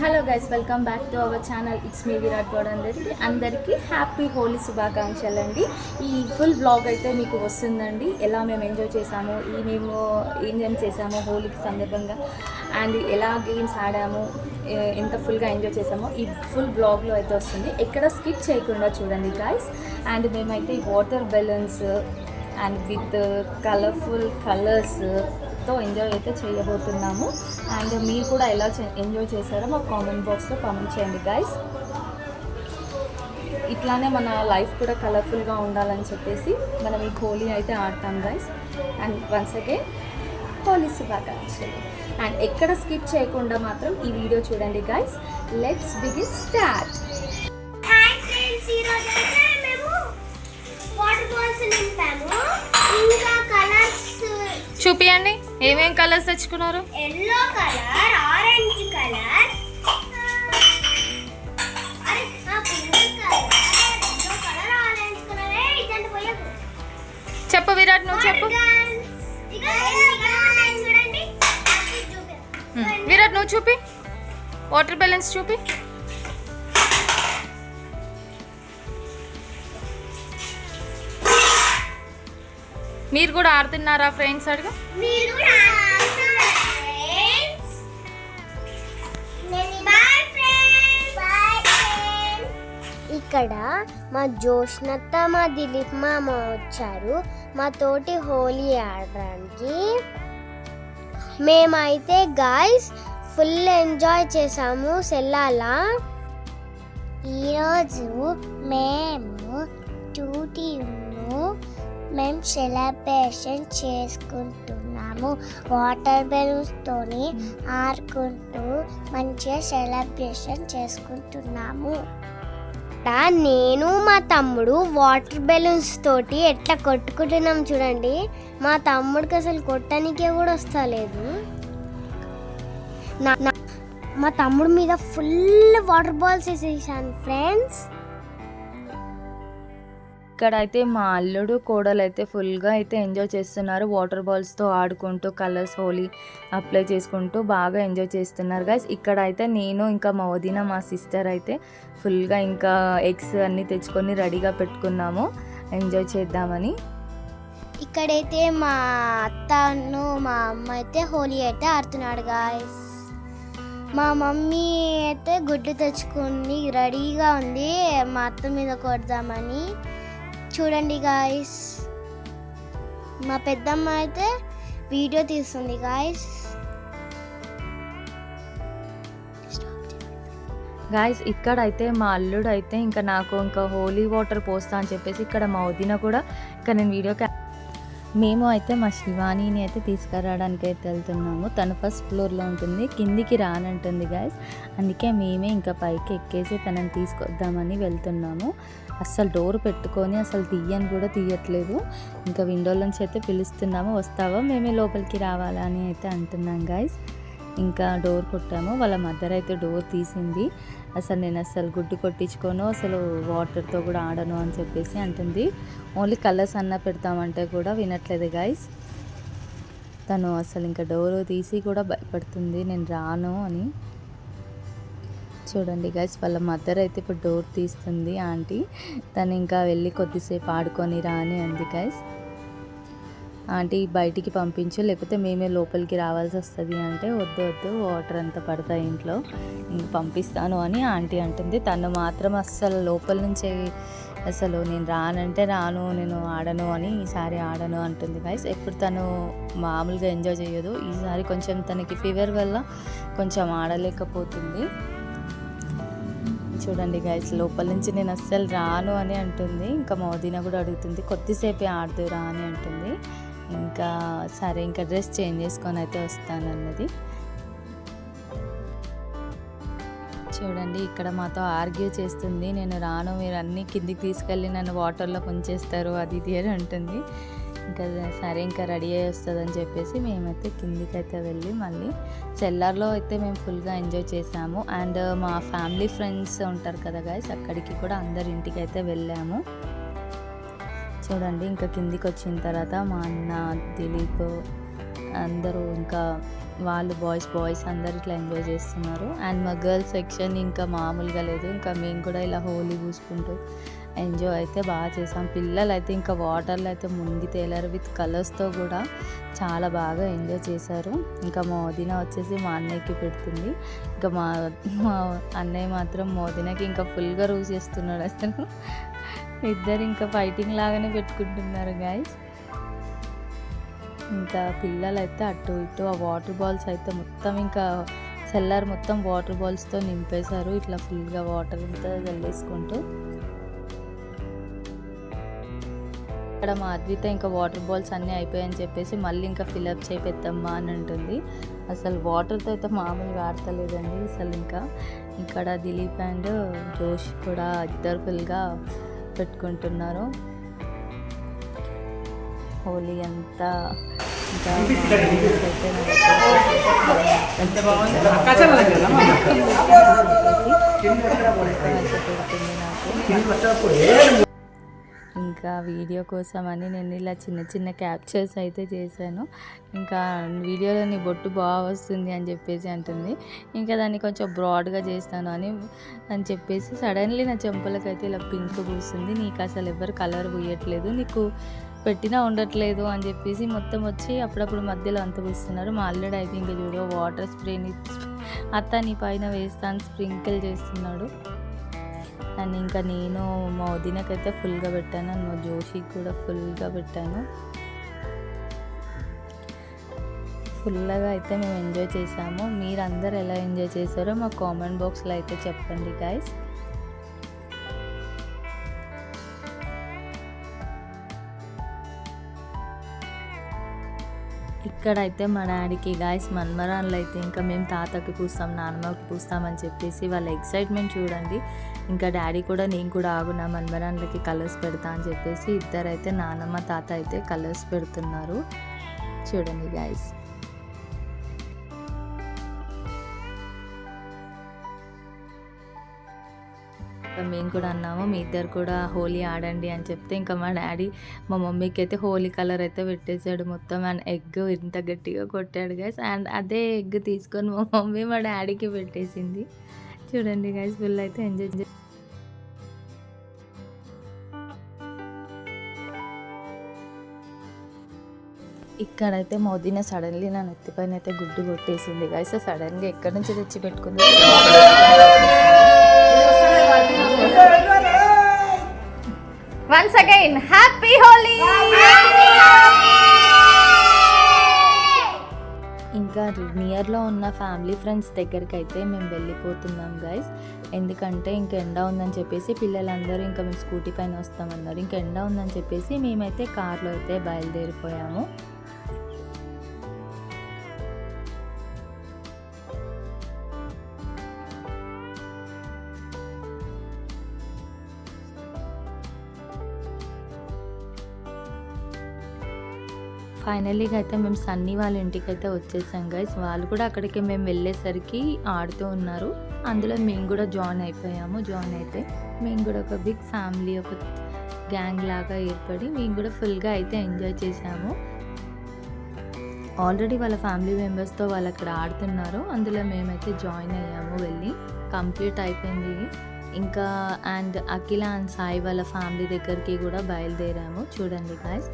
Hello guys welcome back to our channel. It's me Virat Goud అందరికీ. అందరికీ happy Holi శుభాకాంక్షలు అండి ఈ ఫుల్ బ్లాగ్ అయితే మీకు వస్తుందండి. ఎలా మేము ఎంజాయ్ చేసాము ఈ మేము ఏం చేసాము హోలీకి సందర్భంగా అండ్ ఎలా గేమ్స్ ఆడాము ఎంత ఫుల్గా ఎంజాయ్ చేసామో ఈ ఫుల్ బ్లాగ్లో అయితే వస్తుంది. ఎక్కడ స్కిప్ చేయకుండా చూడండి గాయస్ అండ్ మేమైతే water balloons and with colourful colours తో ఎంజాయ్ అయితే చేయబోతున్నాము. అండ్ మీరు కూడా ఎలా ఎంజాయ్ చేశారో మా కామెంట్ బాక్స్లో కామెంట్ చేయండి గైస్ ఇట్లానే మన లైఫ్ కూడా కలర్ఫుల్గా ఉండాలని చెప్పేసి మనం ఈ హోలీ అయితే ఆడతాం guys and once again Holi శుభాకాంక్షలు. అండ్ ఎక్కడ స్కిప్ చేయకుండా మాత్రం ఈ వీడియో చూడండి guys let's begin start hi friends ఈరోజు అయితే మేము వాటర్ బాల్స్ నింపాము ఇంకా కలర్స్ చూపియండి. ఏమేం కలర్స్ తెచ్చుకున్నారు? ఎల్లో కలర్ ఆరెంజ్ కలర్ చెప్పు విరాట్ నువ్వు చెప్పు. విరాట్ నువ్వు చూపి. వాటర్ బ్యాలెన్స్ చూపి. మీరు కూడా ఆడుతున్నారా ఫ్రెండ్స్ అడుగు? ఇక్కడ మా జోష్నత్త మా దిలీప్ మామ వచ్చారు. మా తోటి హోలీ ఆడడానికి. మేమైతే గాయస్ ఫుల్ ఎంజాయ్ చేసాము సెల్లాలా. ఈరోజు మేము టూటీను మేము సెలబ్రేషన్ చేసుకుంటున్నాము. వాటర్ బెలూన్స్తోని ఆడుకుంటూ మంచిగా సెలబ్రేషన్ చేసుకుంటున్నాము. నేను మా తమ్ముడు వాటర్ బెలూన్స్ తోటి ఎట్లా కొట్టుకుంటున్నాం చూడండి. మా తమ్ముడికి అసలు కొట్టడానికే కూడా వస్తలేదు. నా- మా తమ్ముడు మీద ఫుల్ వాటర్ బాల్స్ వేసేసాను ఫ్రెండ్స్. ఇక్కడైతే మా అల్లుడు కోడలు అయితే ఫుల్గా అయితే ఎంజాయ్ చేస్తున్నారు. వాటర్ బాల్స్తో ఆడుకుంటూ కలర్స్ హోలీ అప్లై చేసుకుంటూ బాగా ఎంజాయ్ చేస్తున్నారు. గైస్ ఇక్కడ అయితే నేను ఇంకా మా వదిన మా సిస్టర్ అయితే ఫుల్గా ఇంకా ఎగ్స్ అన్నీ తెచ్చుకొని రెడీగా పెట్టుకున్నాము. ఎంజాయ్ చేద్దామని. ఇక్కడైతే మా అత్తను మా అమ్మ అయితే హోలీ అయితే ఆడుతున్నాడు గాయస్. మా మమ్మీ అయితే గుడ్డు తెచ్చుకుని రెడీగా ఉంది. మా అత్త మీద కొడదామని. చూడండి గాయస్ మా పెద్దమ్మ అయితే వీడియో తీస్తుంది గాయస్ గాయస్ ఇక్కడ అయితే మా అల్లుడు అయితే ఇంకా నాకు ఇంకా హోలీ వాటర్ పోస్తా అని చెప్పేసి ఇక్కడ మా వదిన కూడా ఇంకా నేను వీడియో క్యా మేము అయితే మా శివానీని అయితే తీసుకురావడానికి అయితే వెళ్తున్నాము. తను ఫస్ట్ ఫ్లోర్లో ఉంటుంది. కిందికి రానంటుంది గాయస్ అందుకే మేమే ఇంకా పైకి ఎక్కేసి తనని తీసుకొద్దామని వెళ్తున్నాము. అస్సలు డోర్ పెట్టుకొని అసలు తీయని కూడా తీయట్లేదు. ఇంకా విండోలోంచి అయితే పిలుస్తున్నాము. వస్తావా? మేమే లోపలికి రావాలా అని అయితే అంటున్నాం గాయస్ ఇంకా డోర్ కొట్టాము. వాళ్ళ మదర్ అయితే డోర్ తీసింది. అసలు నేను అసలు గుడ్డు కొట్టించుకోను అసలు వాటర్తో కూడా ఆడను అని చెప్పేసి అంటుంది. ఓన్లీ కలర్స్ అన్న పెడతామంటే కూడా వినట్లేదు గాయస్. తను అసలు ఇంకా డోర్ తీసి కూడా భయపడుతుంది నేను రాను అని. చూడండి గైస్ వాళ్ళ మదర్ అయితే ఇప్పుడు డోర్ తీస్తుంది ఆంటీ. తను ఇంకా వెళ్ళి కొద్దిసేపు ఆడుకొని రా అని అంది గైస్ ఆంటీ బయటికి పంపించు లేకపోతే మేమే లోపలికి రావాల్సి వస్తుంది అంటే వద్దు వద్దు వాటర్ అంతా పడతాయి ఇంట్లో. ఇంక పంపిస్తాను అని ఆంటీ అంటుంది. తను మాత్రం అస్సలు లోపల నుంచే అసలు నేను రానంటే రాను నేను ఆడను అని ఈసారి ఆడను అంటుంది గైస్ ఎప్పుడు తను మామూలుగా ఎంజాయ్ చేయదు. ఈసారి కొంచెం తనకి ఫీవర్ వల్ల కొంచెం ఆడలేకపోతుంది. చూడండి గైస్ లోపల నుంచి నేను అస్సలు రాను అని అంటుంది. ఇంకా మా కూడా అడుగుతుంది కొద్దిసేపే ఆడుతురా అని అంటుంది. ఇంకా సరే ఇంకా డ్రెస్ చేంజ్ చేసుకొని అయితే వస్తానన్నది చూడండి ఇక్కడ మాతో ఆర్గ్యూ చేస్తుంది. నేను రాను మీరు అన్నీ కిందికి తీసుకెళ్ళి నన్ను వాటర్లో ముంచేస్తారు అది ఇది అని ఉంటుంది ఇంకా సరే ఇంకా రెడీ అయ్యి వస్తుందని చెప్పేసి మేమైతే కిందికి అయితే వెళ్ళి మళ్ళీ చెల్లార్లో అయితే మేము ఫుల్గా ఎంజాయ్ చేసాము. అండ్ మా ఫ్యామిలీ ఫ్రెండ్స్ ఉంటారు కదా గాయస్ అక్కడికి కూడా అందరి ఇంటికి అయితే వెళ్ళాము. చూడండి ఇంకా కిందికి వచ్చిన తర్వాత మా అన్న దిలీప్ అందరూ ఇంకా వాళ్ళు బాయ్స్ బాయ్స్ అందరు ఇట్లా ఎంజాయ్ చేస్తున్నారు. అండ్ మా గర్ల్స్ సెక్షన్ ఇంకా మామూలుగా లేదు. ఇంకా మేము కూడా ఇలా హోలీ పూసుకుంటూ ఎంజాయ్ అయితే బాగా చేసాం. పిల్లలు అయితే ఇంకా వాటర్లో అయితే ముందు తేలారు. విత్ కలర్స్తో కూడా చాలా బాగా ఎంజాయ్ చేశారు. ఇంకా మోదిన వచ్చేసి మా అన్నయ్యకి పెడుతుంది. ఇంకా మా మా అన్నయ్య మాత్రం మోదినకి ఇంకా ఫుల్గా రూస్ చేస్తున్నాడు అసలు ఇద్దరు ఇంకా ఫైటింగ్ లాగానే పెట్టుకుంటున్నారు గాయస్ ఇంకా పిల్లలు అయితే అటు ఇటు ఆ వాటర్ బాల్స్ అయితే మొత్తం ఇంకా సెల్లర్ మొత్తం వాటర్ బాల్స్తో నింపేశారు. ఇట్లా ఫుల్గా వాటర్ అంతా చల్లేసుకుంటూ. ఇక్కడ మా అద్విత ఇంకా వాటర్ బాల్స్ అన్నీ అయిపోయాయని చెప్పేసి మళ్ళీ ఇంకా ఫిల్అప్ చేపెద్దమ్మా అని అంటుంది. అసలు వాటర్తో అయితే మామూలుగా ఆడతలేదండి అసలు ఇంకా. ఇక్కడ దిలీప్ అండ్ జోష్ కూడా ఇద్దరు ఫుల్గా పెట్టుకుంటున్నారు. హోలీ అంతా పెడుతుంది నాకు. ఇంకా వీడియో కోసం అని నేను ఇలా చిన్న చిన్న క్యాప్చర్స్ అయితే చేశాను. ఇంకా వీడియోలో నీ బొట్టు బాగా వస్తుంది అని చెప్పేసి అంటుంది. ఇంకా దాన్ని కొంచెం బ్రాడ్గా చేస్తాను అని అని చెప్పేసి సడన్లీ నా చెంపలకైతే ఇలా పింక్ పూస్తుంది. నీకు అసలు ఎవరు కలర్ పూయట్లేదు. నీకు పెట్టినా ఉండట్లేదు అని చెప్పేసి మొత్తం వచ్చి అప్పుడప్పుడు మధ్యలో అంత పూస్తున్నారు. మా అల్లుడు అయితే ఇంకా చూడు వాటర్ స్ప్రేని అత్త నీ పైన వేస్తాను స్ప్రింకిల్ చేస్తున్నాడు. అండ్ ఇంకా నేను మా వదినకైతే ఫుల్గా పెట్టాను అండ్ మా జోషికి కూడా ఫుల్గా పెట్టాను. ఫుల్గా అయితే మేము ఎంజాయ్ చేసాము. మీరందరూ ఎలా ఎంజాయ్ చేశారో మా కామెంట్ బాక్స్లో అయితే చెప్పండి గాయస్ ఇక్కడైతే మా డాడీకి గాయస్ మన్మరాన్లు అయితే ఇంకా మేము తాతకి పూస్తాం నాన్నమ్మకి పూస్తామని చెప్పేసి వాళ్ళ ఎక్సైట్మెంట్ చూడండి. ఇంకా డాడీ కూడా నేను కూడా ఆగునా మన్మరాన్లకి కలర్స్ పెడతా అని చెప్పేసి ఇద్దరైతే నాన్నమ్మ తాత అయితే కలర్స్ పెడుతున్నారు. చూడండి గాయస్. మేము కూడా అన్నాము మీ ఇద్దరు కూడా హోలీ ఆడండి అని చెప్తే ఇంకా మా డాడీ మా మమ్మీకి అయితే హోలీ కలర్ అయితే పెట్టేశాడు మొత్తం. అండ్ ఎగ్ ఇంత గట్టిగా కొట్టాడు గైస్ అండ్ అదే ఎగ్ తీసుకొని మా మమ్మీ మా డాడీకి పెట్టేసింది. చూడండి గైస్ ఫుల్ అయితే ఎంజాయ్ ఇక్కడైతే మోదీన సడన్లీ నా నెత్తిపైన అయితే గుడ్డు కొట్టేసింది గైస్ సడన్గా ఎక్కడి నుంచి తెచ్చి పెట్టుకుంది? Once again, happy Holi! ఇంకా నియర్లో ఉన్న ఫ్యామిలీ ఫ్రెండ్స్ దగ్గరికి అయితే మేము వెళ్ళిపోతున్నాం గైస్ ఎందుకంటే ఇంకా ఎండ ఉందని చెప్పేసి పిల్లలందరూ ఇంకా మేము స్కూటీ పైన వస్తామన్నారు. ఇంకా ఎండ ఉందని చెప్పేసి మేమైతే కార్లో అయితే బయలుదేరిపోయాము. ఫైనలీగా అయితే మేము సన్నీ వాళ్ళ ఇంటికి అయితే వచ్చేసాం గైస్ వాళ్ళు కూడా అక్కడికి మేము వెళ్ళేసరికి ఆడుతూ ఉన్నారు. అందులో మేము కూడా జాయిన్ అయిపోయాము. జాయిన్ అయితే మేము కూడా ఒక బిగ్ ఫ్యామిలీ ఒక గ్యాంగ్ లాగా ఏర్పడి మేము కూడా ఫుల్గా అయితే ఎంజాయ్ చేసాము ఆల్రెడీ వాళ్ళ ఫ్యామిలీ మెంబర్స్తో వాళ్ళు అక్కడ ఆడుతున్నారు. అందులో మేమైతే జాయిన్ అయ్యాము వెళ్ళి. కంప్లీట్ అయిపోయింది. ఇంకా అండ్ అఖిల అండ్ సాయి వాళ్ళ ఫ్యామిలీ దగ్గరికి కూడా బయలుదేరాము. చూడండి గాయస్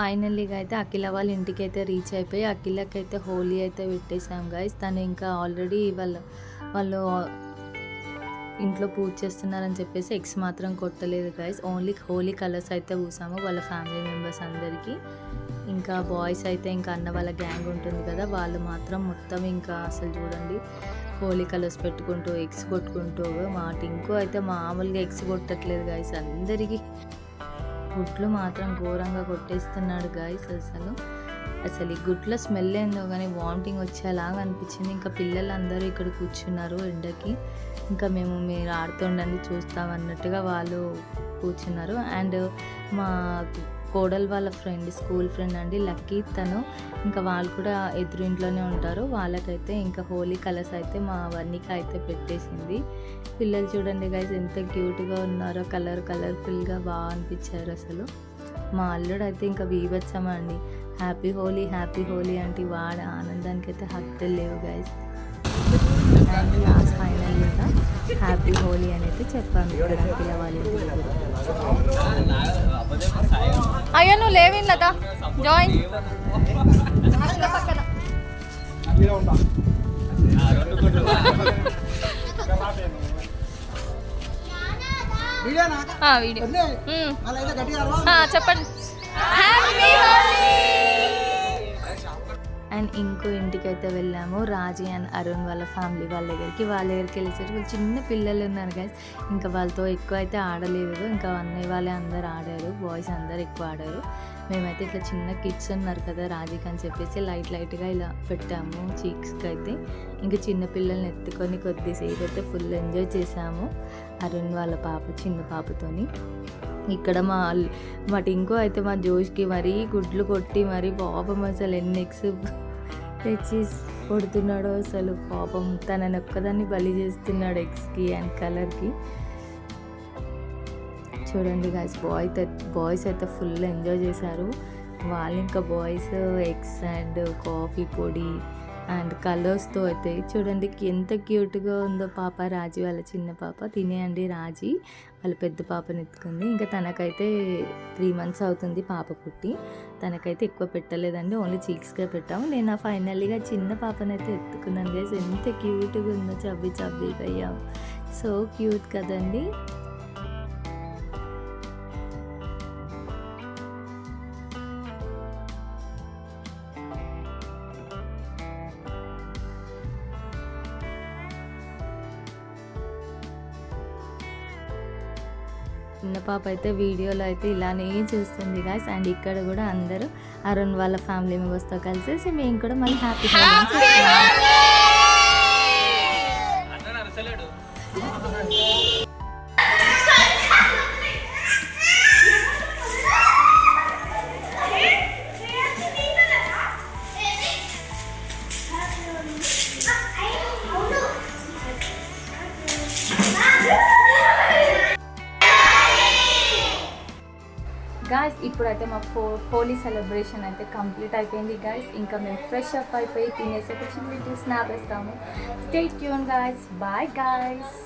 ఫైనల్లీగా అయితే అఖిల వాళ్ళ ఇంటికి అయితే రీచ్ అయిపోయి అఖిలకి అయితే హోలీ అయితే పెట్టేసాం గాయస్ తను ఇంకా ఆల్రెడీ వాళ్ళ వాళ్ళు ఇంట్లో పూజ చేస్తున్నారని చెప్పేసి ఎగ్స్ మాత్రం కొట్టలేదు గాయస్ ఓన్లీ హోలీ కలర్స్ అయితే పూసాము వాళ్ళ ఫ్యామిలీ మెంబర్స్ అందరికీ. ఇంకా బాయ్స్ అయితే ఇంకా అన్న వాళ్ళ గ్యాంగ్ ఉంటుంది కదా వాళ్ళు మాత్రం మొత్తం ఇంకా అసలు చూడండి. హోలీ కలర్స్ పెట్టుకుంటూ ఎగ్స్ కొట్టుకుంటూ మా టింకు అయితే మామూలుగా ఎగ్స్ కొట్టట్లేదు గాయస్ అందరికీ. గుట్లు మాత్రం ఘోరంగా కొట్టేస్తున్నాడు గాయస్ అసలు. అసలు ఈ గుట్ల స్మెల్ ఏందో కానీ వామిటింగ్ వచ్చేలాగా అనిపించింది. ఇంకా పిల్లలందరూ ఇక్కడ కూర్చున్నారు ఎండకి. ఇంకా మేము మీరు ఆడుతుండండి చూస్తాం అన్నట్టుగా వాళ్ళు కూర్చున్నారు. అండ్ మా కోడలు వాళ్ళ ఫ్రెండ్ స్కూల్ ఫ్రెండ్ అండి లక్కీ తను. ఇంకా వాళ్ళు కూడా ఎదురింట్లోనే ఉంటారు. వాళ్ళకైతే ఇంకా హోలీ కలర్స్ అయితే మా వర్ణిక అయితే పెట్టేసింది. పిల్లలు చూడండి గైస్ ఎంత క్యూట్గా ఉన్నారో కలర్ కలర్ఫుల్గా బాగా అనిపించారు అసలు. మా అల్లుడు అయితే ఇంకా వీవచ్చామండి హ్యాపీ హోలీ హ్యాపీ హోలీ అంటే వాడి ఆనందానికి అయితే హక్కులు లేవు గైస్ అండ్ లాస్ట్ ఫైనల్ ఇంకా హ్యాపీ హోలీ అని అయితే చెప్పాను పిల్లవాళ్ళు అయ్యో నువ్వు లేవిన్ లత? జాయిన్ వీడియోనా? అండ్ ఇంకో ఇంటికి అయితే వెళ్ళాము. రాజీ అండ్ అరుణ్ వాళ్ళ ఫ్యామిలీ వాళ్ళ దగ్గరికి. వాళ్ళ దగ్గరికి వెళ్ళేసరికి వాళ్ళు చిన్న పిల్లలు ఉన్నారు గైస్ ఇంకా వాళ్ళతో ఎక్కువ అయితే ఆడలేదు. ఇంకా అన్నయ్య వాళ్ళే అందరు ఆడారు. బాయ్స్ అందరు ఎక్కువ ఆడారు. మేమైతే ఇట్లా చిన్న కిడ్స్ ఉన్నారు కదా రాజీకి అని చెప్పేసి లైట్ లైట్గా ఇలా పెట్టాము చీక్స్కి అయితే ఇంకా చిన్న పిల్లల్ని ఎత్తుకొని కొద్దిసేపు అయితే ఫుల్ ఎంజాయ్ చేసాము. అరుణ్ వాళ్ళ పాప చిన్న పాపతోని. ఇక్కడ మా అల్- మా అయితే మా జోష్కి మరీ గుడ్లు కొట్టి మరీ పాపం అసలు ఎన్ని ఎక్స్ తెచ్చి కొడుతున్నాడో అసలు పాపం. తనని ఒక్కదాన్ని బలి చేస్తున్నాడు ఎగ్స్కి అండ్ కలర్కి. చూడండి గాయస్ బాయ్ బాయ్స్ అయితే ఫుల్ ఎంజాయ్ చేశారు. వాళ్ళు ఇంకా బాయ్స్ ఎగ్స్ అండ్ కాఫీ పొడి అండ్ కలర్స్తో అయితే చూడండి ఎంత క్యూట్గా ఉందో పాప రాజీ వాళ్ళ చిన్న పాప. తినేయండి రాజీ. వాళ్ళ పెద్ద పాపని ఎత్తుకుంది ఇంకా తనకైతే త్రీ మంత్స్ అవుతుంది పాప పుట్టి. తనకైతే ఎక్కువ పెట్టలేదండి. ఓన్లీ చీక్స్గా పెట్టాము. నేను ఫైనల్గా చిన్న పాపనైతే ఎత్తుకున్నాను గైస్ ఎంత క్యూట్గా ఉందో చబ్బి చబ్బిగా అయ్యాం. సో క్యూట్ కదండి. పాప అయితే వీడియోలో అయితే ఇలానే చూస్తుంది గాయస్ అండ్ ఇక్కడ కూడా అందరూ అరుణ్ వాళ్ళ ఫ్యామిలీ మెంబర్స్తో కలిసేసి మేము కూడా మళ్ళీ హ్యాపీ గాయస్ ఇప్పుడైతే మా ఫో హోలీ సెలబ్రేషన్ అయితే కంప్లీట్ అయిపోయింది గాయస్ ఇంకా మేము ఫ్రెష్ అప్ అయిపోయి తినేసి ఒక స్నాప్ వేస్తాము stay tune guys bye guys